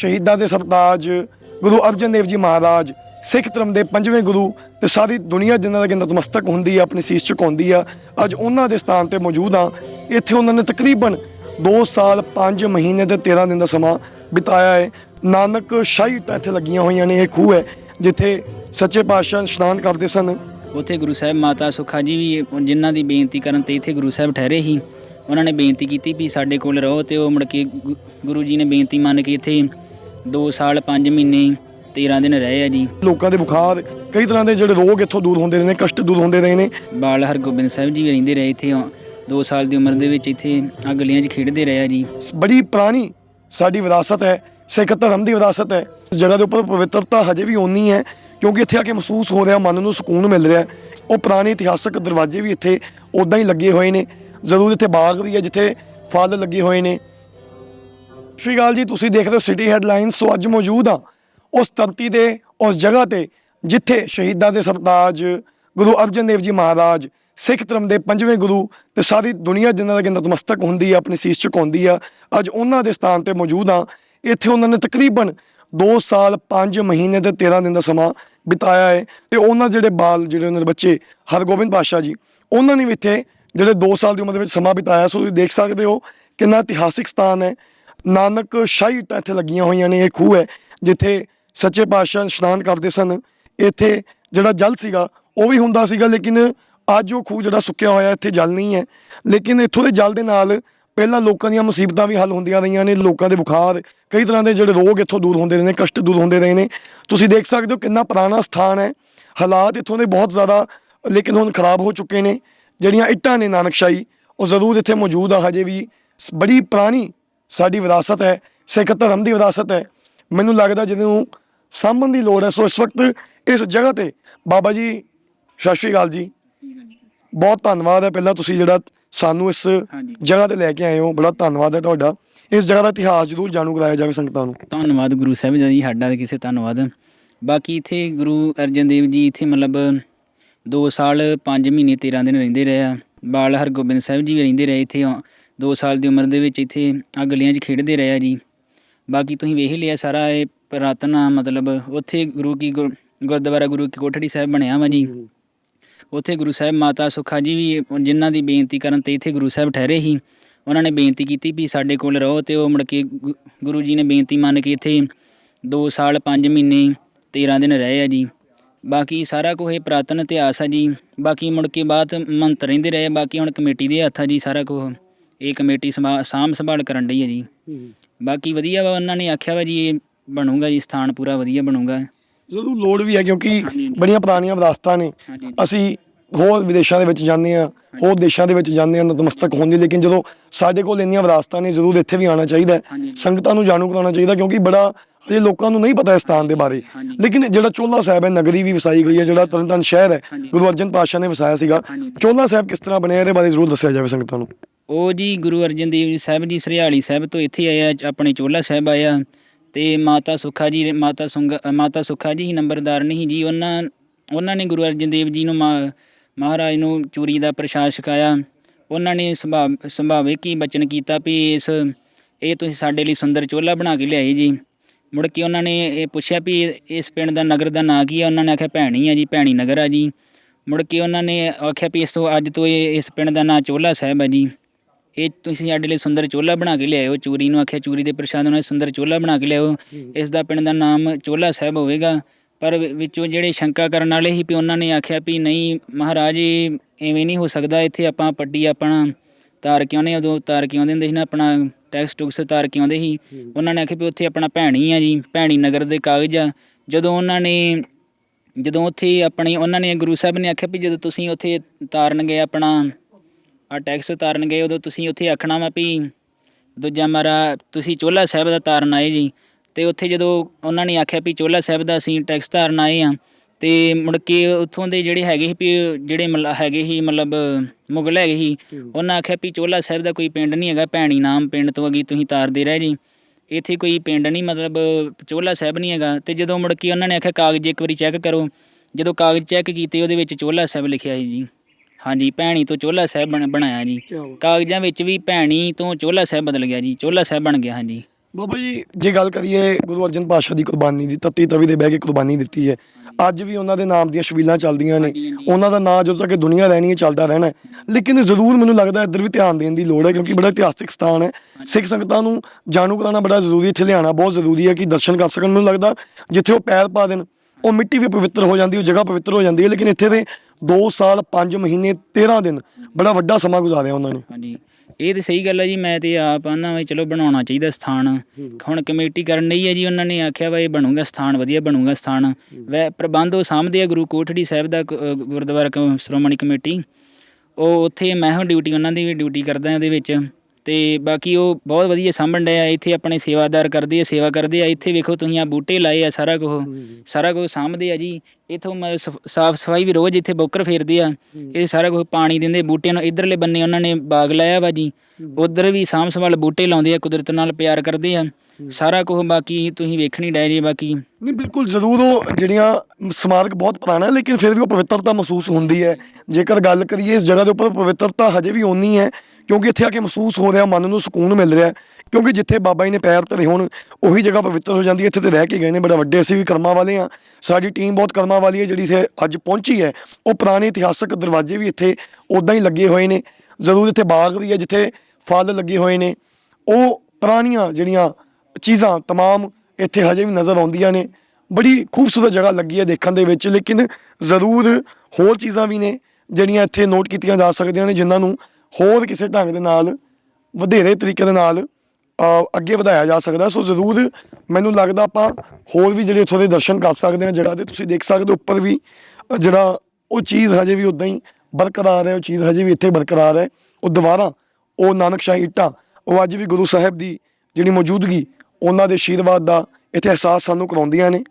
ਸ਼ਹੀਦਾਂ ਦੇ ਸਰਤਾਜ, ਗੁਰੂ ਅਰਜਨ ਦੇਵ ਜੀ ਮਹਾਰਾਜ, ਸਿੱਖ ਧਰਮ ਦੇ ਪੰਜਵੇਂ ਗੁਰੂ ਤੇ ਸਾਰੀ ਦੁਨੀਆ ਜਿਨ੍ਹਾਂ ਦਾ ਕਿ ਨਤਮਸਤਕ ਹੁੰਦੀ ਆ, ਆਪਣੀ ਸੀਸ ਝੁਕਾਉਂਦੀ ਆ, ਅੱਜ ਉਹਨਾਂ ਦੇ ਸਥਾਨ ਤੇ ਮੌਜੂਦ ਆ। ਇੱਥੇ ਉਹਨਾਂ ਨੇ ਤਕਰੀਬਨ 2 ਸਾਲ 5 ਮਹੀਨੇ ਤੇ 13 ਦਿਨ ਦਾ ਸਮਾਂ ਬਿਤਾਇਆ ਹੈ ਨਾਨਕ ਸ਼ਾਹੀ ਇੱਟਾਂ ਇੱਥੇ ਲੱਗੀਆਂ ਹੋਈਆਂ ਨੇ, ਇਹ ਖੂਹ ਹੈ, ਜਿੱਥੇ ਸੱਚੇ ਪਾਤਸ਼ਾਹ ਇਸ਼ਨਾਨ ਕਰਦੇ ਸਨ। ਉੱਥੇ ਗੁਰੂ ਸਾਹਿਬ ਮਾਤਾ ਸੁਖਾ ਜੀ ਵੀ ਜਿਨ੍ਹਾਂ ਦੀ ਬੇਨਤੀ ਕਰਨ ਤੇ ਇੱਥੇ ਗੁਰੂ ਸਾਹਿਬ ਠਹਿਰੇ ਸੀ, ਉਹਨਾਂ ਨੇ ਬੇਨਤੀ ਕੀਤੀ ਵੀ ਸਾਡੇ ਕੋਲ ਰਹੋ ਤੇ ਉਹ ਮੁੜ ਕੇ ਗੁ- ਗੁਰੂ ਜੀ ਨੇ ਬੇਨਤੀ ਮੰਨ ਕੇ ਇੱਥੇ 2 ਸਾਲ 5 ਮਹੀਨੇ 13 ਦਿਨ ਰਹੇ ਆ ਜੀ। ਲੋਕਾਂ ਦੇ ਬੁਖਾਰ ਕਈ ਤਰ੍ਹਾਂ ਦੇ ਜਿਹੜੇ ਰੋਗ ਇੱਥੋਂ ਦੂਰ ਹੁੰਦੇ ਰਹੇ ਨੇ ਕਸ਼ਟ ਦੂਰ ਹੁੰਦੇ ਰਹੇ ਨੇ ਬਾਲ ਹਰਗੋਬਿੰਦ ਸਾਹਿਬ ਜੀ ਵੀ ਰਹਿੰਦੇ ਰਹੇ ਇੱਥੇ 2 ਸਾਲ ਦੀ ਉਮਰ ਦੇ ਵਿੱਚ ਇੱਥੇ ਆ ਗਲੀਆਂ 'ਚ ਖੇਡਦੇ ਰਹੇ ਆ ਜੀ। ਬੜੀ ਪੁਰਾਣੀ ਸਾਡੀ ਵਿਰਾਸਤ ਹੈ ਸਿੱਖ ਧਰਮ ਦੀ ਵਿਰਾਸਤ ਹੈ। ਇਸ ਜਗ੍ਹਾ ਦੇ ਉੱਪਰ ਪਵਿੱਤਰਤਾ ਹਜੇ ਵੀ ਓਨੀ ਹੈ ਕਿਉਂਕਿ ਇੱਥੇ ਆ ਕੇ ਮਹਿਸੂਸ ਹੋ ਰਿਹਾ ਮਨ ਨੂੰ ਸਕੂਨ ਮਿਲ ਰਿਹਾ। ਉਹ ਪੁਰਾਣੇ ਇਤਿਹਾਸਕ ਦਰਵਾਜ਼ੇ ਵੀ ਇੱਥੇ ਉਦਾਂ ਹੀ ਲੱਗੇ ਹੋਏ ਨੇ। ਜ਼ਰੂਰ ਇੱਥੇ ਬਾਗ ਵੀ ਹੈ ਜਿੱਥੇ ਫਲ ਲੱਗੇ ਹੋਏ ਨੇ। ਸ਼੍ਰੀ ਅਕਾਲ ਜੀ, ਤੁਸੀਂ ਦੇਖ ਰਹੇ ਹੋ ਸਿਟੀ ਹੈਡਲਾਈਨਸ ਸੋ ਅੱਜ ਮੌਜੂਦ ਆ ਉਸ ਧਰਤੀ ਦੇ ਉਸ ਜਗ੍ਹਾ ਤੇ, ਜਿੱਥੇ ਸ਼ਹੀਦਾਂ ਦੇ ਸਰਤਾਜ ਗੁਰੂ ਅਰਜਨ ਦੇਵ ਜੀ ਮਹਾਰਾਜ, ਸਿੱਖ ਧਰਮ ਦੇ ਪੰਜਵੇਂ ਗੁਰੂ ਤੇ ਸਾਰੀ ਦੁਨੀਆ ਜਿਨ੍ਹਾਂ ਦੇ ਨਤਮਸਤਕ ਹੁੰਦੀ ਆ, ਆਪਣੀ ਸੀਸ ਝੁਕਾਉਂਦੀ ਆ, ਅੱਜ ਉਹਨਾਂ ਦੇ ਸਥਾਨ ਤੇ ਮੌਜੂਦ ਆ ਇੱਥੇ ਉਹਨਾਂ ਨੇ ਤਕਰੀਬਨ 2 ਸਾਲ 5 ਮਹੀਨੇ ਤੇ 13 ਦਿਨ ਦਾ ਸਮਾਂ ਬਿਤਾਇਆ ਹੈ ਤੇ ਉਹਨਾਂ ਜਿਹੜੇ ਬਾਲ, ਜਿਹੜੇ ਉਹਨਾਂ ਦੇ ਬੱਚੇ ਹਰਗੋਬਿੰਦ ਪਾਤਸ਼ਾਹ ਜੀ, ਉਹਨਾਂ ਨੇ ਵੀ ਇੱਥੇ ਜਿਹੜੇ 2 ਸਾਲ ਦੀ ਉਮਰ ਦੇ ਵਿੱਚ ਸਮਾਂ ਬਿਤਾਇਆ। ਸੋ ਤੁਸੀਂ ਦੇਖ ਸਕਦੇ ਹੋ ਕਿੰਨਾ ਇਤਿਹਾਸਿਕ ਸਥਾਨ ਹੈ। ਨਾਨਕ ਸ਼ਾਹੀ ਇੱਟਾਂ ਇੱਥੇ ਲੱਗੀਆਂ ਹੋਈਆਂ ਨੇ, ਇਹ ਖੂਹ ਹੈ, ਜਿੱਥੇ ਸੱਚੇ ਪਾਤਸ਼ਾਹ ਇਸ਼ਨਾਨ ਕਰਦੇ ਸਨ। ਇੱਥੇ ਜਿਹੜਾ ਜਲ ਸੀਗਾ, ਉਹ ਵੀ ਹੁੰਦਾ ਸੀਗਾ, ਲੇਕਿਨ ਅੱਜ ਉਹ ਖੂਹ ਜਿਹੜਾ ਸੁੱਕਿਆ ਹੋਇਆ, ਇੱਥੇ ਜਲ ਨਹੀਂ ਹੈ। ਲੇਕਿਨ ਇੱਥੋਂ ਦੇ ਜਲ ਦੇ ਨਾਲ ਪਹਿਲਾਂ ਲੋਕਾਂ ਦੀਆਂ ਮੁਸੀਬਤਾਂ ਵੀ ਹੱਲ ਹੁੰਦੀਆਂ ਰਹੀਆਂ ਨੇ, ਲੋਕਾਂ ਦੇ ਬੁਖਾਰ, ਕਈ ਤਰ੍ਹਾਂ ਦੇ ਜਿਹੜੇ ਰੋਗ ਇੱਥੋਂ ਦੂਰ ਹੁੰਦੇ ਰਹੇ ਨੇ, ਕਸ਼ਟ ਦੂਰ ਹੁੰਦੇ ਰਹੇ ਨੇ। ਤੁਸੀਂ ਦੇਖ ਸਕਦੇ ਹੋ ਕਿੰਨਾ ਪੁਰਾਣਾ ਸਥਾਨ ਹੈ। ਹਾਲਾਤ ਇੱਥੋਂ ਦੇ ਬਹੁਤ ਜ਼ਿਆਦਾ, ਲੇਕਿਨ ਹੁਣ ਖਰਾਬ ਹੋ ਚੁੱਕੇ ਨੇ। ਜਿਹੜੀਆਂ ਇੱਟਾਂ ਨੇ ਨਾਨਕਸ਼ਾਹੀ ਉਹ ਜ਼ਰੂਰ ਇੱਥੇ ਮੌਜੂਦ ਆ, ਹਜੇ ਵੀ। ਸ- ਬੜੀ ਪੁਰਾਣੀ ਸਾਡੀ ਵਿਰਾਸਤ ਹੈ ਸਿੱਖ ਧਰਮ ਦੀ ਵਿਰਾਸਤ ਹੈ। ਮੈਨੂੰ ਲੱਗਦਾ ਜਿਹਨੂੰ ਸਾਂਭਣ ਦੀ ਲੋੜ ਹੈ ਸੋ ਇਸ ਵਕਤ ਇਸ ਜਗ੍ਹਾ ਤੇ ਬਾਬਾ ਜੀ ਸਤਿ ਸ਼੍ਰੀ ਅਕਾਲ ਜੀ। ਬਹੁਤ ਧੰਨਵਾਦ ਹੈ ਪਹਿਲਾਂ ਤੁਸੀਂ ਜਿਹੜਾ ਸਾਨੂੰ ਇਸ। ਜਗ੍ਹਾ ਤੇ ਲੈ ਕੇ ਆਏ ਹੋ ਬੜਾ ਧੰਨਵਾਦ ਹੈ ਤੁਹਾਡਾ। ਇਸ ਜਗ੍ਹਾ ਦਾ ਇਤਿਹਾਸ ਜ਼ਰੂਰ ਜਾਣੂ ਕਰਾਇਆ ਜਾਵੇ ਸੰਗਤਾਂ ਨੂੰ। ਧੰਨਵਾਦ ਗੁਰੂ ਸਾਹਿਬ ਜੀ ਸਾਡਾ ਕਿਸੇ ਧੰਨਵਾਦ। ਬਾਕੀ ਇੱਥੇ ਗੁਰੂ ਅਰਜਨ ਦੇਵ ਜੀ ਇੱਥੇ ਮਤਲਬ 2 ਸਾਲ 5 ਮਹੀਨੇ 13 ਦਿਨ ਰਹਿੰਦੇ ਰਹੇ ਆ। ਬਾਲ ਹਰਗੋਬਿੰਦ ਸਾਹਿਬ ਜੀ ਵੀ ਰਹਿੰਦੇ ਰਹੇ ਇੱਥੇ 2 ਸਾਲ ਦੀ ਉਮਰ ਦੇ ਵਿੱਚ ਇੱਥੇ ਆ ਗਲੀਆਂ 'ਚ ਖੇਡਦੇ ਰਹੇ ਆ ਜੀ। ਬਾਕੀ ਤੁਸੀਂ ਵੇਖ ਹੀ ਲਿਆ ਸਾਰਾ ਇਹ ਪੁਰਾਤਨ ਆ, ਮਤਲਬ ਉੱਥੇ ਗੁਰੂ ਕੀ ਗੁਰ- ਗੁਰਦੁਆਰਾ ਗੁਰੂ ਕੀ ਕੋਠੜੀ ਸਾਹਿਬ ਬਣਿਆ ਵਾ ਜੀ। ਉੱਥੇ ਗੁਰੂ ਸਾਹਿਬ ਮਾਤਾ ਸੁਖਾ ਜੀ ਵੀ ਜਿਨ੍ਹਾਂ ਦੀ ਬੇਨਤੀ ਕਰਨ ਤੇ ਇੱਥੇ ਗੁਰੂ ਸਾਹਿਬ ਠਹਿਰੇ ਸੀ ਉਹਨਾਂ ਨੇ ਬੇਨਤੀ ਕੀਤੀ ਵੀ ਸਾਡੇ ਕੋਲ ਰਹੋ ਤੇ ਉਹ ਮੁੜ ਕੇ ਗੁਰੂ ਜੀ ਨੇ ਬੇਨਤੀ ਮੰਨ ਕੇ ਇੱਥੇ 2 ਸਾਲ 5 ਮਹੀਨੇ 13 ਦਿਨ ਰਹੇ ਆ ਜੀ। ਬਾਕੀ ਸਾਰਾ ਕੁਝ ਇਹ ਪੁਰਾਤਨ ਇਤਿਹਾਸ ਆ ਜੀ। ਬਾਕੀ ਮੁੜ ਕੇ ਬਾਅਦ ਮੰਤ ਰਹਿੰਦੇ ਰਹੇ ਬਾਕੀ ਹੁਣ ਕਮੇਟੀ ਦੇ ਹੱਥ ਆ ਜੀ ਸਾਰਾ ਕੁਝ। ਇਹ ਕਮੇਟੀ ਸੰਭਾ- ਸਾਂਭ ਸੰਭਾਲ ਕਰਨ ਡਈ ਹੈ ਜੀ ਬਾਕੀ ਵਧੀਆ ਵਾ ਉਹਨਾਂ ਨੇ ਆਖਿਆ ਵਾ ਜੀ ਇਹ ਬਣੂਗਾ ਜੀ ਸਥਾਨ ਪੂਰਾ ਵਧੀਆ ਬਣੂਗਾ ਜ਼ਰੂਰ ਲੋੜ ਵੀ ਹੈ ਕਿਉਂਕਿ। ਬੜੀਆਂ ਪੁਰਾਣੀਆਂ ਵਿਰਾਸਤਾਂ ਨੇ ਹਾਂਜੀ ਅਸੀਂ ਹੋਰ ਵਿਦੇਸ਼ਾਂ ਦੇ ਵਿੱਚ ਜਾਂਦੇ ਆ ਹੋਰ ਦੇਸ਼ਾਂ ਦੇ ਵਿੱਚ ਜਾਂਦੇ ਆ ਨਤਮਸਤਕ ਹੋਣ ਲਈ ਲੇਕਿਨ ਜਦੋਂ ਸਾਡੇ ਕੋਲ ਇੰਨੀਆਂ ਵਿਰਾਸਤਾਂ ਨੇ ਜ਼ਰੂਰ ਇੱਥੇ ਵੀ ਆਉਣਾ ਚਾਹੀਦਾ ਹੈ। ਹਾਂਜੀ। ਸੰਗਤਾਂ ਨੂੰ ਜਾਣੂ ਕਰਾਉਣਾ ਚਾਹੀਦਾ ਕਿਉਂਕਿ ਬੜਾ ਹਜੇ ਲੋਕਾਂ ਨੂੰ ਨਹੀਂ ਪਤਾ ਇਸ ਸਥਾਨ ਦੇ ਬਾਰੇ ਹਾਂਜੀ। ਲੇਕਿਨ ਜਿਹੜਾ ਚੋਲਾ ਸਾਹਿਬ ਹੈ ਨਗਰੀ ਵੀ ਵਸਾਈ ਗਈ ਹੈ ਜਿਹੜਾ ਤਰਨਤਾਰਨ ਸ਼ਹਿਰ ਹੈ ਹਾਂਜੀ। ਗੁਰੂ ਅਰਜਨ ਪਾਤਸ਼ਾਹ ਨੇ ਵਸਾਇਆ ਸੀਗਾ ਹਾਂਜੀ। ਚੋਲਾ ਸਾਹਿਬ ਕਿਸ ਤਰ੍ਹਾਂ ਬਣਿਆ ਇਹਦੇ ਬਾਰੇ ਜ਼ਰੂਰ ਦੱਸਿਆ ਜਾਵੇ ਸੰਗਤਾਂ ਨੂੰ ਉਹ ਜੀ ਗੁਰੂ ਅਰਜਨ ਦੇਵ ਜੀ ਸਾਹਿਬ ਜੀ, ਸਰਿਆਲੀ ਸਾਹਿਬ ਤੋਂ ਇੱਥੇ ਆਇਆ, ਆਪਣੇ ਚੋਲਾ ਸਾਹਿਬ ਆਇਆ ਤੇ ਮਾਤਾ ਸੁਖਾ ਜੀ, ਮਾਤਾ ਸੁੰਗ ਮਾਤਾ ਸੁਖਾ ਜੀ ਹੀ ਨੰਬਰਦਾਰ ਨਹੀਂ ਜੀ, ਉਹਨਾਂ ਉਹਨਾਂ ਨੇ ਗੁਰੂ ਅਰਜਨ ਦੇਵ ਜੀ ਨੂੰ ਮਾ- ਮਹਾਰਾਜ ਨੂੰ ਚੂਰੀ ਦਾ ਪ੍ਰਸ਼ਾਦ ਛਕਾਇਆ। ਉਹਨਾਂ ਨੇ ਸੰਭਾਵ ਸੰਭਾਵੇ ਕੀ ਬਚਨ ਕੀਤਾ ਵੀ ਇਸ, ਇਹ ਤੁਸੀਂ ਸਾਡੇ ਲਈ ਸੁੰਦਰ ਚੋਲਾ ਬਣਾ ਕੇ ਲਿਆਏ ਜੀ। ਮੁੜ ਕੇ ਉਹਨਾਂ ਨੇ ਇਹ ਪੁੱਛਿਆ ਵੀ ਇਸ ਪਿੰਡ ਦਾ ਨਗਰ ਦਾ ਨਾਂ ਕੀ ਹੈ ਉਹਨਾਂ ਨੇ ਆਖਿਆ ਭੈਣੀ ਆ ਜੀ, ਭੈਣੀ ਨਗਰ ਆ ਜੀ। ਮੁੜ ਕੇ ਉਹਨਾਂ ਨੇ ਆਖਿਆ ਵੀ ਇਸ ਤੋਂ ਅੱਜ ਤੋਂ ਇਹ, ਇਸ ਪਿੰਡ ਦਾ ਨਾਂ ਚੋਲਾ ਸਾਹਿਬ ਹੈ ਜੀ। ਇਹ ਤੁਸੀਂ ਸਾਡੇ ਲਈ ਸੁੰਦਰ ਚੋਲਾ ਬਣਾ ਕੇ ਲਿਆਇਓ। ਚੂਰੀ ਨੂੰ ਆਖਿਆ ਚੂਰੀ ਦੇ ਪ੍ਰਸ਼ਾਦ ਉਹਨਾਂ ਨੇ ਸੁੰਦਰ ਚੋਲਾ ਬਣਾ ਕੇ ਲਿਆਓ ਇਸ ਦਾ ਪਿੰਡ ਦਾ ਨਾਮ ਚੋਲਾ ਸਾਹਿਬ ਹੋਵੇਗਾ। ਪਰ ਵਿੱਚੋਂ ਜਿਹੜੇ ਸ਼ੰਕਾ ਕਰਨ ਵਾਲੇ ਸੀ ਵੀ ਉਹਨਾਂ ਨੇ ਆਖਿਆ ਵੀ ਨਹੀਂ ਮਹਾਰਾਜ ਐਵੇਂ ਨਹੀਂ ਹੋ ਸਕਦਾ ਇੱਥੇ ਆਪਾਂ ਪੱਟੀ ਆਪਣਾ ਤਾਰ ਕੇ ਆਉਂਦੇ ਉਦੋਂ ਤਾਰ ਕੇ ਆਉਂਦੇ ਹੁੰਦੇ ਸੀ ਨਾ ਆਪਣਾ ਟੈਕਸ ਟੁਕਸ ਤਾਰ ਕੇ ਆਉਂਦੇ ਸੀ। ਉਹਨਾਂ ਨੇ ਆਖਿਆ ਵੀ ਉੱਥੇ ਆਪਣਾ ਭੈਣੀ ਆ ਜੀ ਭੈਣੀ ਨਗਰ ਦੇ ਕਾਗਜ਼ ਆ। ਜਦੋਂ ਉਹਨਾਂ ਨੇ ਜਦੋਂ ਉੱਥੇ ਆਪਣੇ ਉਹਨਾਂ ਨੇ ਗੁਰੂ ਸਾਹਿਬ ਨੇ ਆਖਿਆ ਵੀ ਜਦੋਂ ਤੁਸੀਂ ਉੱਥੇ ਤਾਰਨ ਗਏ ਆਪਣਾ ਆ ਟੈਕਸ ਉਤਾਰਨ ਗਏ, ਉਦੋਂ ਤੁਸੀਂ ਉੱਥੇ ਆਖਣਾ ਵਾ ਵੀ ਦੂਜਾ ਮਾਰਾ ਤੁਸੀਂ ਚੋਲਾ ਸਾਹਿਬ ਦਾ ਤਾਰਨ ਆਏ ਜੀ। ਤੇ ਉੱਥੇ ਜਦੋਂ ਉਹਨਾਂ ਨੇ ਆਖਿਆ ਵੀ ਚੋਲਾ ਸਾਹਿਬ ਦਾ ਅਸੀਂ ਟੈਕਸ ਤਾਰਨ ਆਏ ਆ, ਤੇ ਮੁੜ ਕੇ ਉੱਥੋਂ ਦੇ ਜਿਹੜੇ ਹੈਗੇ ਸੀ ਵੀ ਜਿਹੜੇ ਮਤਲਬ ਹੈਗੇ ਸੀ, ਮਤਲਬ ਮੁਗਲ ਹੈਗੇ ਸੀ, ਉਹਨਾਂ ਆਖਿਆ ਵੀ ਚੋਲਾ ਸਾਹਿਬ ਦਾ ਕੋਈ ਪਿੰਡ ਨਹੀਂ ਹੈਗਾ, ਭੈਣੀ ਨਾਮ ਪਿੰਡ ਤੋਂ ਅਗੀ ਤੁਸੀਂ ਤਾਰਦੇ ਰਹੇ ਜੀ। ਇੱਥੇ ਕੋਈ ਪਿੰਡ ਨਹੀਂ, ਮਤਲਬ ਚੋਲਾ ਸਾਹਿਬ ਨਹੀਂ ਹੈਗਾ। ਤੇ ਜਦੋਂ ਮੁੜ ਕੇ ਉਹਨਾਂ ਨੇ ਆਖਿਆ ਕਾਗਜ਼ ਇੱਕ ਵਾਰੀ ਚੈੱਕ ਕਰੋ, ਜਦੋਂ ਕਾਗਜ਼ ਚੈੱਕ ਕੀਤੇ ਉਹਦੇ ਵਿੱਚ ਚੋਲਾ ਸਾਹਿਬ ਲਿਖਿਆ ਸੀ ਜੀ। ਹਾਂਜੀ ਭੈਣੀ ਤੋਂ ਚੋਲਾ ਸਾਹਿਬ ਬਣ- ਬਣਾਇਆ ਜੀ। ਕਾਗਜ਼ਾਂ ਵਿੱਚ ਵੀ ਭੈਣੀ ਤੋਂ ਚੋਲਾ ਸਾਹਿਬ ਬਦਲ ਗਿਆ ਜੀ ਚੋਲਾ ਸਾਹਿਬ ਬਣ ਗਿਆ ਹਾਂਜੀ। ਬਾਬਾ ਜੀ ਜੇ ਗੱਲ ਕਰੀਏ ਗੁਰੂ ਅਰਜਨ ਪਾਤਸ਼ਾਹ ਦੀ ਕੁਰਬਾਨੀ ਦੀ ਤੱਤੀ ਤਵੀ ਦੇ ਬਹਿ ਕੇ ਕੁਰਬਾਨੀ ਦਿੱਤੀ ਹੈ। ਅੱਜ ਵੀ ਉਹਨਾਂ ਦੇ ਨਾਮ ਦੀਆਂ ਛਬੀਲਾਂ ਚੱਲਦੀਆਂ ਨੇ। ਉਹਨਾਂ ਦਾ ਨਾਂ ਜਦੋਂ ਤੱਕ ਇਹ ਦੁਨੀਆ ਰਹਿਣੀ ਹੈ ਚੱਲਦਾ ਰਹਿਣਾ ਹੈ। ਲੇਕਿਨ ਜ਼ਰੂਰ ਮੈਨੂੰ ਲੱਗਦਾ ਇੱਧਰ ਵੀ ਧਿਆਨ ਦੇਣ ਦੀ ਲੋੜ ਹੈ ਕਿਉਂਕਿ ਬੜਾ ਇਤਿਹਾਸਿਕ ਸਥਾਨ ਹੈ। ਸਿੱਖ ਸੰਗਤਾਂ ਨੂੰ ਜਾਣੂ ਕਰਾਉਣਾ ਬੜਾ ਜ਼ਰੂਰੀ ਇੱਥੇ ਲਿਆਉਣਾ ਬਹੁਤ ਜ਼ਰੂਰੀ ਹੈ ਕਿ ਦਰਸ਼ਨ ਕਰ ਸਕਣ। ਮੈਨੂੰ ਲੱਗਦਾ ਜਿੱਥੇ ਉਹ ਪੈਰ ਪਾ ਦੇਣ ਉਹ ਮਿੱਟੀ ਵੀ ਪਵਿੱਤਰ ਹੋ ਜਾਂਦੀ ਉਹ ਜਗ੍ਹਾ ਪਵਿੱਤਰ ਹੋ ਜਾਂਦੀ ਹੈ। ਲੇਕਿਨ ਇੱਥੇ ਦੇ 2 ਸਾਲ 5 ਮਹੀਨੇ 13 ਦਿਨ। ਬੜਾ ਵੱਡਾ ਸਮਾਂ ਗੁਜ਼ਾਰਿਆ ਉਹਨਾਂ ਨੇ। ਹਾਂਜੀ। ਇਹ ਤੇ ਸਹੀ ਗੱਲ ਹੈ ਜੀ, ਮੈਂ ਤੇ ਆਪ ਆਨਾ ਵੀ ਚਲੋ ਬਣਾਉਣਾ ਚਾਹੀਦਾ ਸਥਾਨ। ਹੁਣ ਕਮੇਟੀ ਕਰਨ ਲਈ ਹੈ ਜੀ, ਉਹਨਾਂ ਨੇ ਆਖਿਆ ਵਾ ਇਹ ਬਣੂਗਾ ਸਥਾਨ, ਵਧੀਆ ਬਣੂਗਾ ਸਥਾਨ। ਵੈ ਪ੍ਰਬੰਧ ਉਹ ਸਾਂਭਦੇ ਆ, ਗੁਰੂ ਕੋਠੜੀ ਸਾਹਿਬ ਦਾ ਗੁਰਦੁਆਰਾ ਸ਼੍ਰੋਮਣੀ ਕਮੇਟੀ। ਉਹ ਉੱਥੇ ਮੈਂ ਹੁਣ ਡਿਊਟੀ ਉਹਨਾਂ ਦੀ ਵੀ ਡਿਊਟੀ ਕਰਦਾ ਉਹਦੇ ਵਿੱਚ। ਤੇ ਬਾਕੀ ਉਹ ਬਹੁਤ ਵਧੀਆ ਸਾਂਭਣ ਡਿਆ ਇੱਥੇ ਆਪਣੇ ਸੇਵਾਦਾਰ ਕਰਦੇ ਆ ਸੇਵਾ ਕਰਦੇ ਆ ਇੱਥੇ ਵੇਖੋ ਤੁਸੀਂ ਆ ਬੂਟੇ ਲਾਏ ਆ ਸਾਰਾ ਕੁਝ ਸਾਰਾ ਕੁਝ ਸਾਂਭਦੇ ਆ ਜੀ ਇਥੋਂ ਸਾਫ਼ ਸਫ਼ਾਈ ਵੀ ਰੋਜ਼ ਇੱਥੇ ਬੋਕਰ ਫੇਰਦੇ ਆ ਇਹ ਸਾਰਾ ਕੁਝ ਪਾਣੀ ਦਿੰਦੇ ਬੂਟਿਆਂ ਨੂੰ ਇਧਰਲੇ ਬੰਨੇ ਉਹਨਾਂ ਨੇ ਬਾਗ ਲਾਇਆ ਵਾ ਜੀ ਉਧਰ ਵੀ ਸਾਂਭ ਸੰਭਾਲ ਬੂਟੇ ਲਾਉਂਦੇ ਆ ਕੁਦਰਤ ਨਾਲ ਪਿਆਰ ਕਰਦੇ ਆ ਸਾਰਾ ਕੁਝ ਬਾਕੀ ਤੁਸੀਂ ਵੇਖਣੀ ਡੈ ਜੀ ਬਾਕੀ। ਨਹੀਂ ਬਿਲਕੁਲ ਜ਼ਰੂਰ ਉਹ ਜਿਹੜੀਆਂ ਸਮਾਰਕ ਬਹੁਤ ਪੁਰਾਣਾ ਹੈ ਲੇਕਿਨ ਫਿਰ ਵੀ ਉਹ ਪਵਿੱਤਰਤਾ ਮਹਿਸੂਸ ਹੁੰਦੀ ਹੈ। ਜੇਕਰ ਗੱਲ ਕਰੀਏ ਇਸ ਜਗ੍ਹਾ ਦੇ ਉੱਪਰ ਪਵਿੱਤਰਤਾ ਹਜੇ ਵੀ ਓਨੀ ਹੈ ਕਿਉਂਕਿ ਇੱਥੇ ਆ ਕੇ ਮਹਿਸੂਸ ਹੋ ਰਿਹਾ ਮਨ ਨੂੰ ਸਕੂਨ ਮਿਲ ਰਿਹਾ ਹੈ। ਕਿਉਂਕਿ ਜਿੱਥੇ ਬਾਬਾ ਜੀ ਨੇ ਪੈਰ ਧਰੇ ਹੋਣ ਉਹੀ ਜਗ੍ਹਾ ਪਵਿੱਤਰ ਹੋ ਜਾਂਦੀ ਹੈ ਇੱਥੇ ਤੇ ਰਹਿ ਕੇ ਗਏ ਨੇ ਬੜਾ ਵੱਡੇ ਅਸੀਂ ਵੀ ਕਰਮਾਂ ਵਾਲੇ ਆ ਸਾਡੀ ਟੀਮ ਬਹੁਤ ਕਰਮਾਂ ਵਾਲੀ ਹੈ ਜਿਹੜੀ ਸੇ ਅੱਜ ਪਹੁੰਚੀ ਹੈ ਉਹ ਪੁਰਾਣੇ ਇਤਿਹਾਸਕ ਦਰਵਾਜ਼ੇ ਵੀ ਇੱਥੇ ਉਦਾਂ ਹੀ ਲੱਗੇ ਹੋਏ ਨੇ ਜ਼ਰੂਰ ਇੱਥੇ ਬਾਗ ਵੀ ਹੈ ਜਿੱਥੇ ਫਲ ਲੱਗੇ ਹੋਏ ਨੇ ਉਹ ਪੁਰਾਣੀਆਂ ਜਿਹੜੀਆਂ ਚੀਜ਼ਾਂ तमाम ਇੱਥੇ ਹਜੇ ਵੀ ਨਜ਼ਰ ਆਉਂਦੀਆਂ ਨੇ ਬੜੀ ਖੂਬਸੂਰਤ ਜਗ੍ਹਾ ਲੱਗੀ ਹੈ ਦੇਖਣ ਦੇ ਵਿੱਚ ਲੇਕਿਨ ਜ਼ਰੂਰ ਹੋਰ ਚੀਜ਼ਾਂ ਵੀ ਨੇ ਜਿਹੜੀਆਂ ਇੱਥੇ ਨੋਟ ਕੀਤੀਆਂ ਜਾ ਸਕਦੀਆਂ ਨੇ ਜਿਨ੍ਹਾਂ ਨੂੰ ਹੋਰ ਕਿਸੇ ਢੰਗ ਦੇ ਨਾਲ, ਵਧੇਰੇ ਤਰੀਕੇ ਦੇ ਨਾਲ ਅੱਗੇ ਵਧਾਇਆ ਜਾ ਸਕਦਾ। ਸੋ ਜ਼ਰੂਰ ਮੈਨੂੰ ਲੱਗਦਾ ਆਪਾਂ ਹੋਰ ਵੀ ਜਿਹੜੇ ਇੱਥੋਂ ਦੇ ਦਰਸ਼ਨ ਕਰ ਸਕਦੇ ਹਾਂ, ਜਿਹੜਾ ਤੇ ਤੁਸੀਂ ਦੇਖ ਸਕਦੇ ਹੋ ਉੱਪਰ ਵੀ, ਜਿਹੜਾ ਉਹ ਚੀਜ਼ ਹਜੇ ਵੀ ਉਦਾਂ ਹੀ ਬਰਕਰਾਰ ਹੈ, ਉਹ ਚੀਜ਼ ਹਜੇ ਵੀ ਇੱਥੇ ਬਰਕਰਾਰ ਹੈ। ਉਹ ਦੁਬਾਰਾ, ਉਹ ਨਾਨਕਸ਼ਾਹੀ ਇੱਟਾਂ, ਉਹ ਅੱਜ ਵੀ ਗੁਰੂ ਸਾਹਿਬ ਦੀ ਜਿਹੜੀ ਮੌਜੂਦਗੀ, ਉਹਨਾਂ ਦੇ ਆਸ਼ੀਰਵਾਦ ਦਾ ਇੱਥੇ ਅਹਿਸਾਸ ਸਾਨੂੰ ਕਰਾਉਂਦੀਆਂ ਨੇ।